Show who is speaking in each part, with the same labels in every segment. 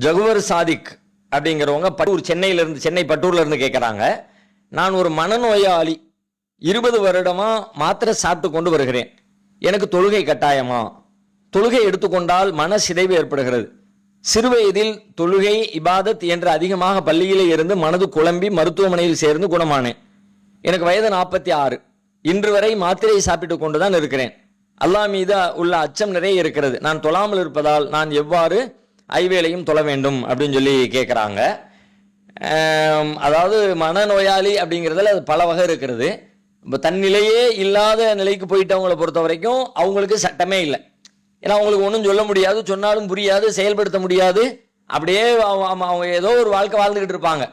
Speaker 1: ஜகுவர் சாதிக் அப்படிங்கிறவங்க பட்டூர் சென்னையிலேருந்து சென்னை பட்டூர்லேருந்து கேட்குறாங்க நான் ஒரு மனநோயாளி. இருபது வருடமாக மாத்திரை சாப்பிட்டு கொண்டு வருகிறேன். எனக்கு தொழுகை கட்டாயமா? தொழுகை எடுத்துக்கொண்டால் மன சிதைவு ஏற்படுகிறது. சிறுவயதில் தொழுகை இபாதத் என்று அதிகமாக பள்ளியிலே இருந்து மனது குழம்பி மருத்துவமனையில் சேர்ந்து குணமானேன். எனக்கு வயது நாற்பத்தி ஆறு. இன்று வரை மாத்திரையை சாப்பிட்டு கொண்டுதான் இருக்கிறேன். அல்லாஹ் மீது உள்ள அச்சம் நிறைய இருக்கிறது. நான் தொழாமல் இருப்பதால் நான் எவ்வாறு ஐவேலையும் தொழ வேண்டும் அப்படின்னு சொல்லி கேட்குறாங்க அதாவது மனநோயாளி அப்படிங்கிறதுல அது பல வகை இருக்கிறது. இப்போ தன்னிலையே இல்லாத நிலைக்கு போயிட்டவங்களை பொறுத்த வரைக்கும் அவங்களுக்கு சட்டமே இல்லை. ஏன்னா அவங்களுக்கு ஒன்றும் சொல்ல முடியாது சொன்னாலும் புரியாது செயல்படுத்த முடியாது. அப்படியே அவங்க- அவங்க ஏதோ ஒரு வாழ்க்கை வாழ்ந்துக்கிட்டு இருப்பாங்க.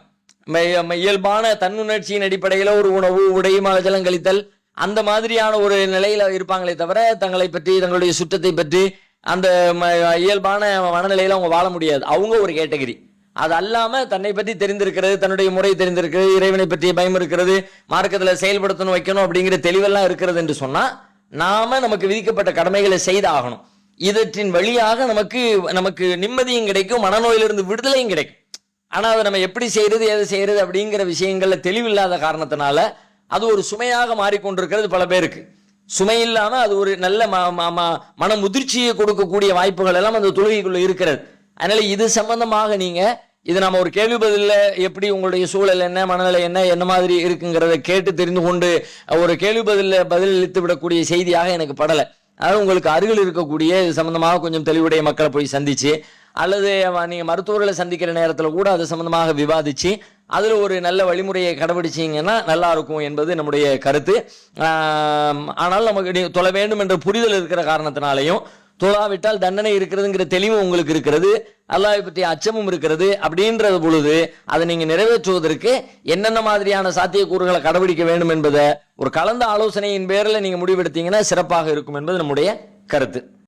Speaker 1: ம- இயல்பான தன்னுணர்ச்சியின் அடிப்படையில் ஒரு உணவு உடை மலஜலம் கழித்தல் அந்த மாதிரியான ஒரு நிலையில் இருப்பாங்களே தவிர தங்களை பற்றி தங்களுடைய சுற்றத்தை பற்றி அந்த ம- இயல்பான மனநிலையில் அவங்க வாழ முடியாது. அவங்க ஒரு கேட்டகரி. அது அல்லாமல் தன்னை பற்றி தெரிந்திருக்கிறது தன்னுடைய முறை தெரிந்திருக்கிறது இறைவனை பற்றிய பயம் இருக்கிறது மார்க்கத்தில் செயல்படுத்தணும் வைக்கணும் அப்படிங்கிற தெளிவெல்லாம் இருக்கிறது என்று சொன்னால் நாம நமக்கு விதிக்கப்பட்ட கடமைகளை செய்து ஆகணும் இதற்றின் வழியாக நமக்கு நமக்கு நிம்மதியும் கிடைக்கும் மனநோயிலிருந்து விடுதலையும் கிடைக்கும். ஆனால் அதை நம்ம எப்படி செய்யறது எதை செய்யறது அப்படிங்கிற விஷயங்களில் தெளிவில்லாத காரணத்தினால அது ஒரு சுமையாக மாறிக்கொண்டிருக்கிறது பல பேருக்கு. சுமை இல்லாமல் அது ஒரு நல்ல ம- ம- மன முதிர்ச்சியை கொடுக்கக்கூடிய வாய்ப்புகள் எல்லாம் அந்த தொழுகைக்குள்ளே இருக்கிறது. அதனால இது சம்பந்தமாக நீங்கள் இது நம்ம ஒரு கேள்வி பதிலில் எப்படி உங்களுடைய சூழல் என்ன மனநிலை என்ன என்ன மாதிரி இருக்குங்கிறத கேட்டு தெரிந்து கொண்டு ஒரு கேள்வி பதிலில் பதிலளித்து விடக்கூடிய செய்தியாக எனக்கு படலை. அதாவது உங்களுக்கு அருகில் இருக்கக்கூடிய இது சம்பந்தமாக கொஞ்சம் தெளிவுடைய மக்களை போய் சந்திச்சு அல்லது நீங்கள் மருத்துவர்களை சந்திக்கிற நேரத்தில் கூட அது சம்பந்தமாக விவாதிச்சு அதில் ஒரு நல்ல வழிமுறையை கடைபிடிச்சிங்கன்னா நல்லா இருக்கும் என்பது நம்முடைய கருத்து. ஆனால் நமக்கு நீ தொழ வேண்டும் என்ற புரிதல் இருக்கிற காரணத்தினாலையும் தொழாவிட்டால் தண்டனை இருக்கிறதுங்கிற தெளிவு உங்களுக்கு இருக்கிறது அல்லாவை பற்றிய அச்சமும் இருக்கிறது அப்படின்றது பொழுது அதை நீங்கள் நிறைவேற்றுவதற்கு என்னென்ன மாதிரியான சாத்தியக்கூறுகளை கடைபிடிக்க வேண்டும் என்பதை ஒரு கலந்த ஆலோசனையின் பேரில் நீங்கள் முடிவெடுத்தீங்கன்னா சிறப்பாக இருக்கும் என்பது நம்முடைய கருத்து.